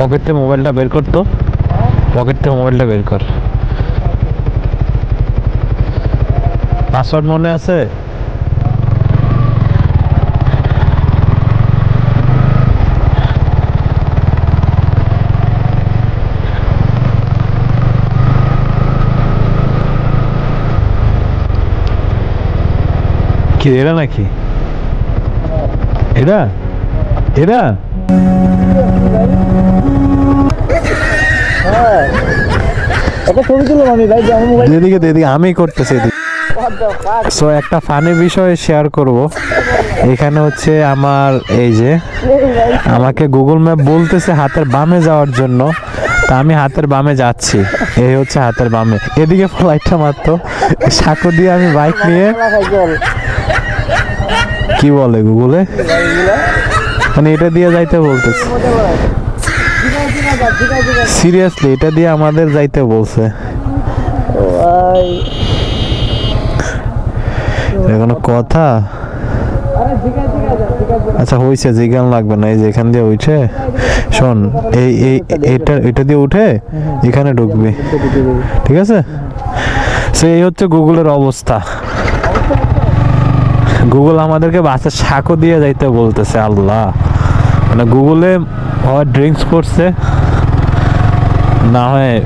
Pocket থেকে মোবাইলটা বের কর তো। পকেট থেকে মোবাইলটা বের কর। পাসওয়ার্ড মনে আছে? কি, এরা নাকি? এরা? এরা? ছবি তুললাম আমি করতেছি সো একটা ফানি বিষয় শেয়ার করব। এখানে হচ্ছে আমার এই যে আমাকে গুগল ম্যাপ বলতেছে হাতের বামে যাওয়ার জন্য। তা আমি হাতের বামে যাচ্ছি। এই হচ্ছে হাতের বামে। এদিকে ফ্লাইটটা মাত্র। সাঁকো দিয়ে আমি বাইক নিয়ে কি বলে গুগলে মানে এটা দিয়ে যাইতে বলতেছে। সিরিয়াসলি এটা দিয়ে আমাদের যাইতে বলছে। কোনো কথা? আচ্ছা হয়েছে জিজ্ঞান লাগবে না এই যে এখান দিয়ে উঠে। শোন এই এই এটা এটা দিয়ে উঠে এখানে ঢুকবি। ঠিক আছে? সে এই হচ্ছে গুগলের অবস্থা। গুগল আমাদেরকে বাসের সাঁকো দিয়ে যাইতে বলতেছে আল্লাহ। মানে গুগলে হয় ড্রিঙ্কস করছে। না হয়